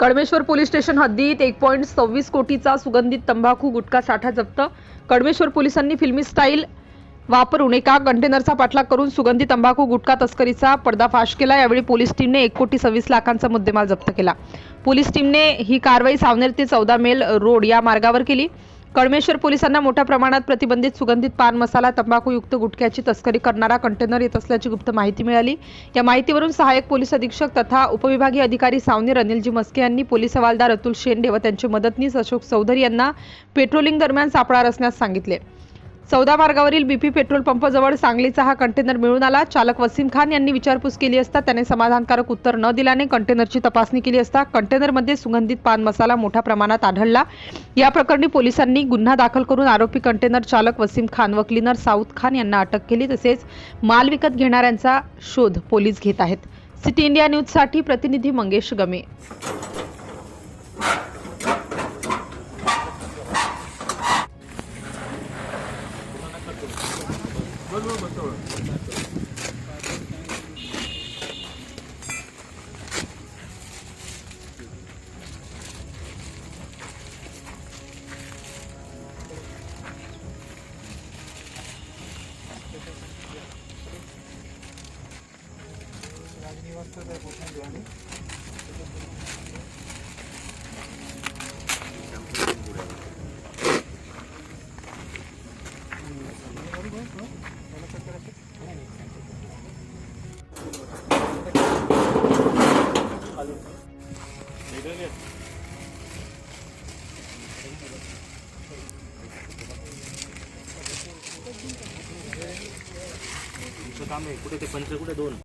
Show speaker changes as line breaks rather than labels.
Kadmeshwar police station हद्दीत एक point सव्वीस कोटीचा सुगंधित तंबाखू गुटखा साठा जप्त. कडमेश्वर पोलिसांनी फिल्मी स्टाईल वापरून एका कंटेनरचा पाठलाग करून सुगंधी तंबाखू गुटखा तस्करीचा पर्दाफाश केला. यावेळी पोलीस टीमने एक कोटी सव्वीस लाखांचा मुद्देमाल जप्त केला. पोलीस टीमने ही कारवाई सावनेर ते चौदा मेल रोड या मार्गावर केली. कळमेश्वर पोलिसांना मोठ्या प्रमाणात प्रतिबंधित सुगंधित पान मसाला तंबाखूयुक्त गुटख्याची तस्करी करणारा कंटेनर येत असल्याची गुप्त माहिती मिळाली. या माहितीवरून सहाय्यक पोलीस अधीक्षक तथा उपविभागीय अधिकारी सावनेर अनिलजी मस्के यांनी पोलीस हवालदार अतुल शेंडे व त्यांचे मदतनीस अशोक चौधरी यांना पेट्रोलिंग दरम्यान सापळा रचण्यास सांगितले. चौदा मार्गावरील बीपी पेट्रोल पंपजवळ सांगलीचा हा कंटेनर मिळून आला. चालक वसीम खान यांनी विचारपूस केली असता त्याने समाधानकारक उत्तर न दिल्याने कंटेनरची तपासणी केली असता कंटेनरमध्ये सुगंधित पान मसाला मोठ्या प्रमाणात आढळला. या प्रकरणी पोलिसांनी गुन्हा दाखल करून आरोपी कंटेनर चालक वसीम खान व क्लिनर साऊथ खान यांना अटक केली तसेच माल विकत घेणाऱ्यांचा शोध पोलीस घेत आहेत. सिटी इंडिया न्यूजसाठी प्रतिनिधी मंगेश गमे.
तुमचं काम आहे कुठे ते पंच कुठे दोन.